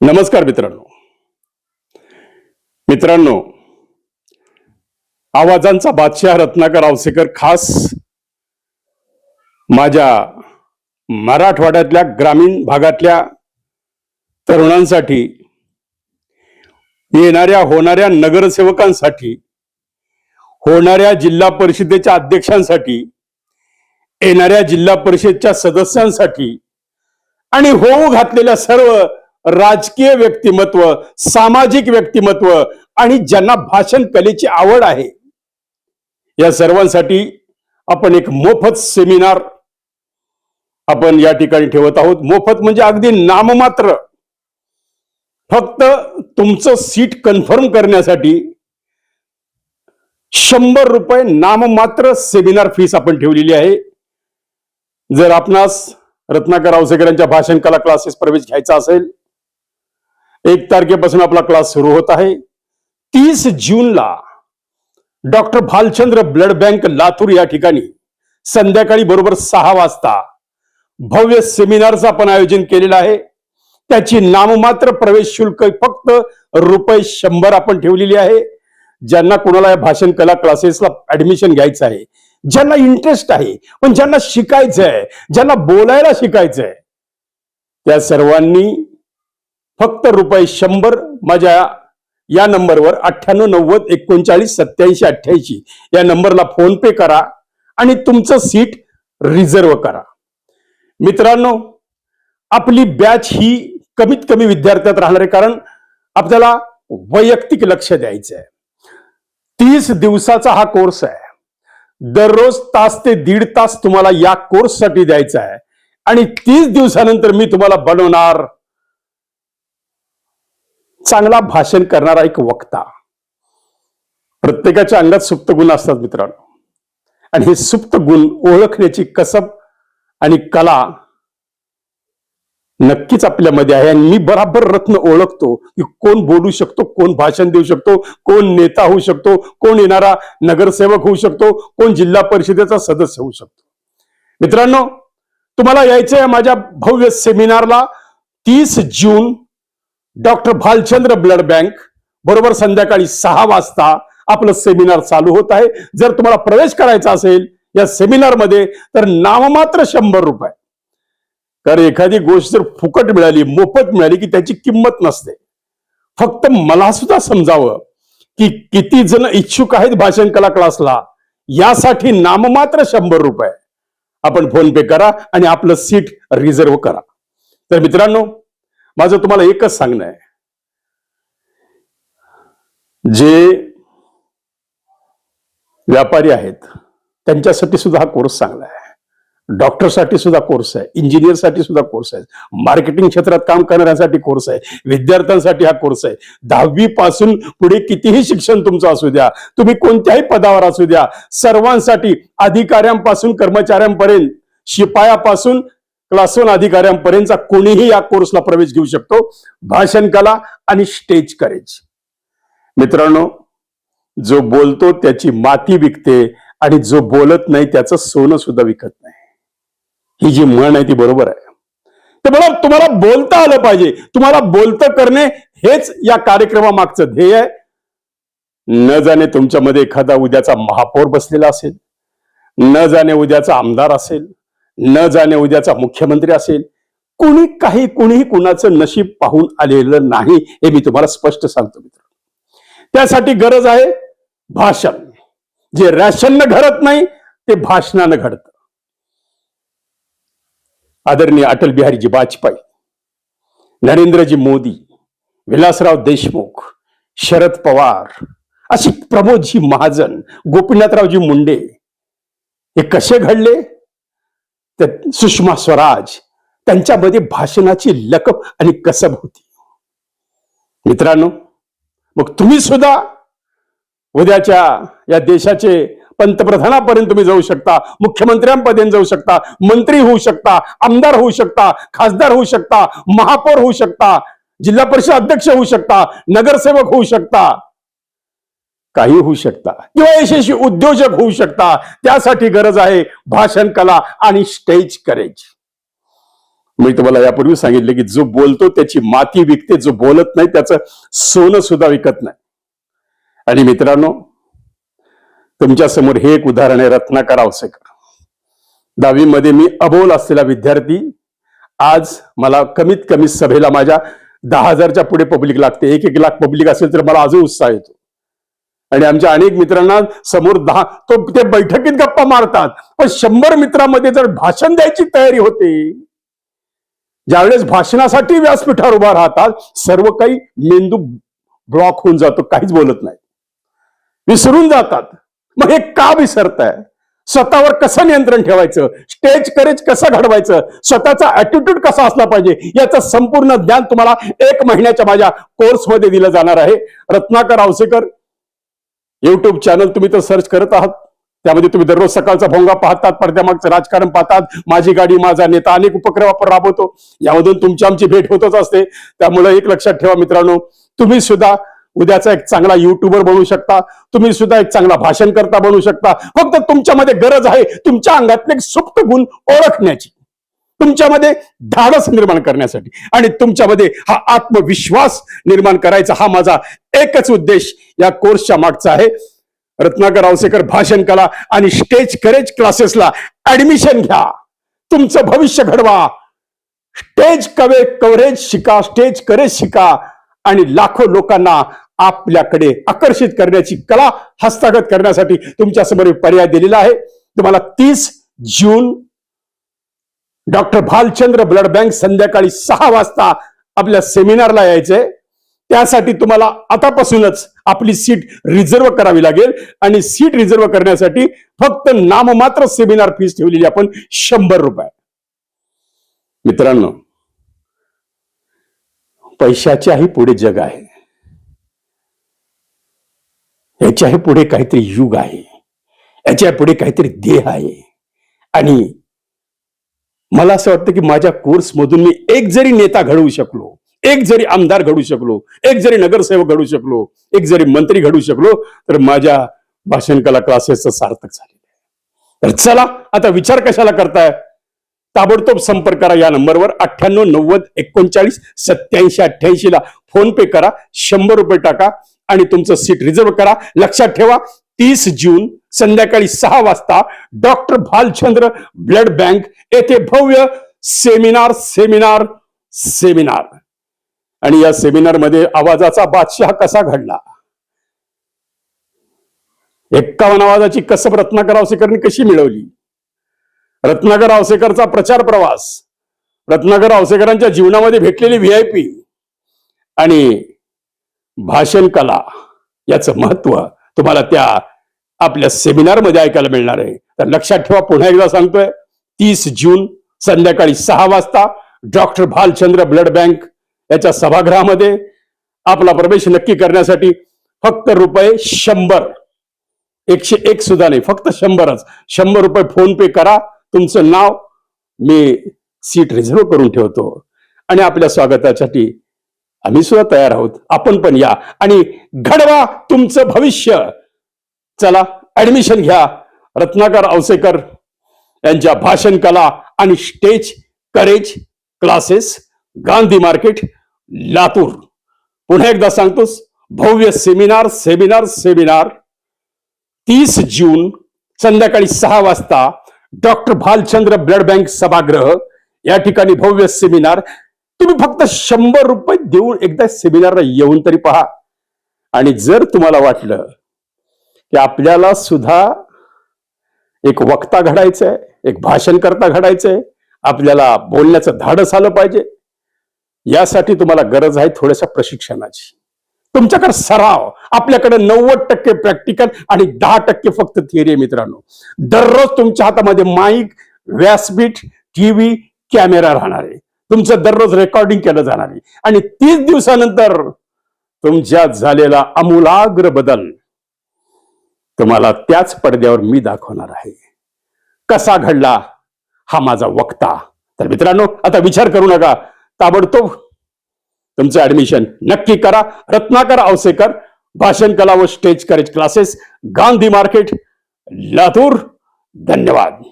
नमस्कार मित्रांनो. मित्रांनो आवाजांचा बादशाह रत्नाकर आवसेकर खास माझ्या मराठवाड्यातल्या ग्रामीण भागातल्या तरुणांसाठी येणाऱ्या होणाऱ्या नगरसेवकांसाठी होणाऱ्या जिल्हा परिषदेच्या अध्यक्षांसाठी येणाऱ्या जिल्हा परिषदच्या सदस्यांसाठी आणि होऊ घातलेल्या सर्व राजकीय व्यक्तिमत्व सामाजिक व्यक्तिमत्व आणि ज्यांना भाषण कलेची आवड आहे. या सर्वांसाठी आपण एक मोफत सेमिनार आपण या ठिकाणी ठेवत आहोत. मोफत म्हणजे अगदी नाममात्र. फक्त तुमचं सीट कन्फर्म करण्यासाठी शंभर रुपये नाममात्र सेमिनार फीस आपण ठेवलेली आहे. जर आपणास रत्नाकर आवसेकरांच्या भाषण कला क्लासेस प्रवेश घ्यायचा असेल एक तारखेपासून आपला क्लास सुरू होत आहे. तीस जूनला doctor Bhalchandra blood bank Latur या ठिकाणी संध्याकाळी बरोबर सहा वाजता भव्य सेमिनारचं आपण आयोजन केलेलं आहे. त्याची नाममात्र प्रवेश शुल्क फक्त रुपये शंभर आपण ठेवलेली आहे. ज्यांना कोणाला या भाषण कला क्लासेसला ऍडमिशन घ्यायचं आहे ज्यांना इंटरेस्ट आहे पण ज्यांना शिकायचं आहे ज्यांना बोलायला शिकायचं आहे त्या सर्वांनी फक्त रुपये शंभर माझ्या या नंबरवर अठ्ठ्याण्णव नव्वद एकोणचाळीस सत्याऐंशी अठ्ठ्याऐंशी या नंबरला फोन पे करा आणि तुमचं सीट रिझर्व करा. मित्रांनो आपली बॅच ही कमीत कमी विद्यार्थ्यात राहणार आहे कारण आपल्याला वैयक्तिक लक्ष द्यायचं आहे. तीस दिवसाचा हा कोर्स आहे. दररोज तास ते दीड तास तुम्हाला या कोर्ससाठी द्यायचा आहे. आणि तीस दिवसानंतर मी तुम्हाला बनवणार चांगला भाषण करणारा एक वक्ता. प्रत्येकाच्या अंगात सुप्त गुण असतात मित्रांनो. आणि हे सुप्त गुण ओळखण्याची कसब आणि कला नक्कीच आपल्यामध्ये आहे. आणि मी बराबर रत्न ओळखतो की कोण बोलू शकतो कोण भाषण देऊ शकतो कोण नेता होऊ शकतो कोण येणारा नगरसेवक होऊ शकतो कोण जिल्हा परिषदेचा सदस्य होऊ शकतो. मित्रांनो तुम्हाला यायचं आहे माझ्या भव्य सेमिनारला तीस जून डॉक्टर भालचंद्र ब्लड बँक. बरोबर संध्याकाळी सहा वाजता आपलं सेमिनार चालू होत आहे. जर तुम्हाला प्रवेश करायचा असेल या सेमिनारमध्ये तर नाममात्र शंभर रुपये. कारण एखादी गोष्ट जर फुकट मिळाली मोफत मिळाली की त्याची किंमत नसते. फक्त मला सुद्धा समजावं की किती जण इच्छुक आहेत भाषण कला क्लासला यासाठी नाममात्र शंभर रुपये. आपण फोन पे करा आणि आपलं सीट रिझर्व करा. तर मित्रांनो माझं तुम्हाला एकच सांगणं आहे. जे व्यापारी आहेत त्यांच्यासाठी सुद्धा हा कोर्स चांगला आहे. डॉक्टरसाठी सुद्धा कोर्स आहे. इंजिनियरसाठी सुद्धा कोर्स आहे. मार्केटिंग क्षेत्रात काम करणाऱ्यांसाठी कोर्स आहे. विद्यार्थ्यांसाठी हा कोर्स आहे. दहावी पासून पुढे कितीही शिक्षण तुमचं असू द्या तुम्ही कोणत्याही पदावर असू द्या सर्वांसाठी अधिकाऱ्यांपासून कर्मचाऱ्यांपर्यंत शिपायापासून क्लास वन अधिकाऱ्यांपर्यंतचा कोणीही या कोर्सला प्रवेश घेऊ शकतो. भाषण कला आणि स्टेज करेज मित्रांनो जो बोलतो त्याची माती विकते आणि जो बोलत नाही त्याचं सोनं सुद्धा विकत नाही. ही जी म्हण आहे ती बरोबर आहे. तर मला तुम्हाला बोलता आलं पाहिजे. तुम्हाला बोलतं करणे हेच या कार्यक्रमामागचं ध्येय आहे. न जाणे तुमच्यामध्ये एखादा उद्याचा महापौर बसलेला असेल न जाणे उद्याचा आमदार असेल न जाणे उद्याचा मुख्यमंत्री असेल कुणी काही कुणीही कुणाचं नशीब पाहून आलेलं नाही हे मी तुम्हाला स्पष्ट सांगतो मित्र त्यासाठी गरज आहे भाषण. जे रॅशननं घडत नाही ते भाषणानं घडत. आदरणीय अटल बिहारीजी वाजपेयी नरेंद्रजी मोदी विलासराव देशमुख शरद पवार अशी प्रमोदजी महाजन गोपीनाथरावजी मुंडे हे कसे घडले? सुषमा स्वराज त्यांच्यामध्ये भाषणाची लकब आणि कसब होती. मित्रांनो मग तुम्ही सुद्धा उद्याच्या या देशाचे पंतप्रधानापर्यंत तुम्ही जाऊ शकता मुख्यमंत्र्यांपर्यंत जाऊ शकता मंत्री होऊ शकता आमदार होऊ शकता खासदार होऊ शकता महापौर होऊ शकता जिल्हा परिषद अध्यक्ष होऊ शकता नगरसेवक होऊ शकता. काही होऊ शकता. किंवा यशस्वी उद्योजक होऊ शकता. त्यासाठी गरज आहे भाषण कला आणि स्टेज करेज मी तुम्हाला यापूर्वी सांगितले की जो बोलतो त्याची माती विकते जो बोलत नाही त्याचं सोनं सुद्धा विकत नाही. आणि मित्रांनो तुमच्यासमोर हे एक उदाहरण आहे रत्नाकर आवसेकर. दहावीमध्ये मी अबोल असलेला विद्यार्थी. आज मला कमीत कमी सभेला माझ्या दहा हजारच्या पुढे पब्लिक लागते. एक एक लाख पब्लिक असेल तर मला अजून उत्साह येतो. आणि आमच्या अनेक मित्रांना समोर दहा तो ते बैठकीत गप्पा मारतात. पण शंभर मित्रांमध्ये जर भाषण द्यायची तयारी होते ज्यावेळेस भाषणासाठी व्यासपीठावर उभा राहतात सर्व काही मेंदू ब्लॉक होऊन जातो काहीच बोलत नाही विसरून जातात. मग हे का विसरताय? स्वतःवर कसं नियंत्रण ठेवायचं? स्टेज करेज कसं घडवायचं? स्वतःचा ऍटिट्यूड कसा असला पाहिजे? याचं संपूर्ण ज्ञान तुम्हाला एक महिन्याच्या माझ्या कोर्समध्ये दिलं जाणार आहे. रत्नाकर आवसेकर युट्यूब चॅनल तुम्ही तर सर्च करत आहात. त्यामध्ये तुम्ही दररोज सकाळचा भोंगा पाहतात पडद्यामागचं राजकारण पाहतात. माझी गाडी माझा नेता अनेक उपक्रम आपण राबवतो. यामधून तुमची आमची भेट होतच असते. त्यामुळे एक लक्षात ठेवा मित्रांनो तुम्ही सुद्धा उद्याचा एक चांगला युट्यूबर बनू शकता. तुम्ही सुद्धा एक चांगला भाषण करता बनू शकता. फक्त तुमच्यामध्ये गरज आहे तुमच्या अंगातले एक सुप्त गुण ओळखण्याची. तुमच्यामध्ये धाडस निर्माण करण्यासाठी आणि तुमच्यामध्ये हा आत्मविश्वास निर्माण करायचा हा माझा एकच उद्देश या कोर्सच्या मागचा आहे. रत्नाकर रावसेकर भाषण कला आणि स्टेज करेज क्लासेसला ऍडमिशन घ्या. तुमचं भविष्य घडवा. स्टेज कवे कव्हरेज शिका स्टेज करेज शिका आणि लाखो लोकांना आपल्याकडे आकर्षित करण्याची कला हस्तगत करण्यासाठी तुमच्यासमोर पर्याय दिलेला आहे. तुम्हाला तीस जून डॉक्टर भालचंद्र ब्लड बँक संध्याकाळी सहा वाजता आपल्या सेमिनारला यायचंय त्यासाठी तुम्हाला आतापासूनच आपली सीट रिझर्व करावी लागेल. आणि सीट रिझर्व करण्यासाठी फक्त नाममात्र सेमिनार फीस ठेवलेली आपण शंभर रुपये. मित्रांनो पैशाच्याही पुढे जग आहे. याच्याही पुढे काहीतरी युग आहे. याच्यापुढे काहीतरी देह आहे. आणि मला असं वाटतं की माझ्या कोर्समधून मी एक जरी नेता घडवू शकलो एक जरी आमदार घडू शकलो एक जरी नगरसेवक घडू शकलो एक जरी मंत्री घडू शकलो तर माझ्या भाषण कला क्लासेसचं सार्थक झालेलं आहे. तर चला आता विचार कशाला करताय? ताबडतोब संपर्क करा या नंबरवर अठ्ठ्याण्णव नव्वद एकोणचाळीस सत्याऐंशी अठ्ठ्याऐंशी ला फोन पे करा शंभर रुपये टाका आणि तुमचं सीट रिझर्व करा. लक्षात ठेवा तीस जून संध्याकाळी सहा वाजता डॉक्टर भालचंद्र ब्लड बँक येथे भव्य सेमिनार सेमिनार सेमिनार. आणि या सेमिनारमध्ये आवाजाचा बादशाह कसा घडला? एक्कावन्न आवाजाची कसब रत्नाकर आवसेकरनी कशी मिळवली? रत्नाकर आवसेकरचा प्रचार प्रवास रत्नाकर आवसेकरांच्या जीवनामध्ये भेटलेली व्ही आय पी आणि भाषण कला याचं महत्त्व तुम्हाला त्या आपल्या सेमिनारमध्ये ऐकायला मिळणार आहे. तर लक्षात ठेवा पुन्हा एकदा सांगतोय तीस जून संध्याकाळी सहा वाजता डॉक्टर भालचंद्र ब्लड बँक याच्या सभागृहामध्ये आपला प्रवेश नक्की करण्यासाठी फक्त रुपये शंभर एकशे एक सुद्धा नाही फक्त शंभरच. शंभर रुपये फोन पे करा तुमचं नाव मी सीट रिझर्व करून ठेवतो. आणि आपल्या स्वागतासाठी आम्ही सुद्धा तयार आहोत. आपण पण या. आणि घडवा तुमचं भविष्य. चला ऍडमिशन घ्या. रत्नाकर औसेकर यांच्या भाषण कला आणि stage courage classes Gandhi market Latur. पुन्हा एकदा सांगतोस भव्य सेमिनार सेमिनार सेमिनार तीस जून संध्याकाळी सहा वाजता डॉक्टर भालचंद्र ब्लड बँक सभागृह. या ठिकाणी भव्य सेमिनार तुम्ही फक्त शंभर रुपये देऊन एकदा सेमिनारला येऊन तरी पहा. आणि जर तुम्हाला वाटलं की आपल्याला सुद्धा एक वक्ता घडायचंय एक भाषण करता घडायचंय आपल्याला बोलण्याचं धाडस आलं पाहिजे. यासाठी तुम्हाला गरज आहे थोड्याशा प्रशिक्षणाची. तुमच्याकडे सराव आपल्याकडे नव्वद टक्के प्रॅक्टिकल आणि दहा टक्के फक्त थिअरी आहे मित्रांनो. दररोज तुमच्या हातामध्ये माईक व्यासपीठ टीव्ही कॅमेरा राहणार आहे. तुमचं दररोज रेकॉर्डिंग केलं जाणार आहे. आणि तीस दिवसानंतर तुमच्यात झालेला आमूलाग्र बदल तुम्हाला त्याच पडद्यावर मी दाखवणार आहे. कसा घडला हा माझा वक्ता? तर मित्रांनो आता विचार करू नका. ताबडतोब तुमचं ऍडमिशन नक्की करा. रत्नाकर आवसेकर भाषण कला व stage courage classes Gandhi market Latur. धन्यवाद.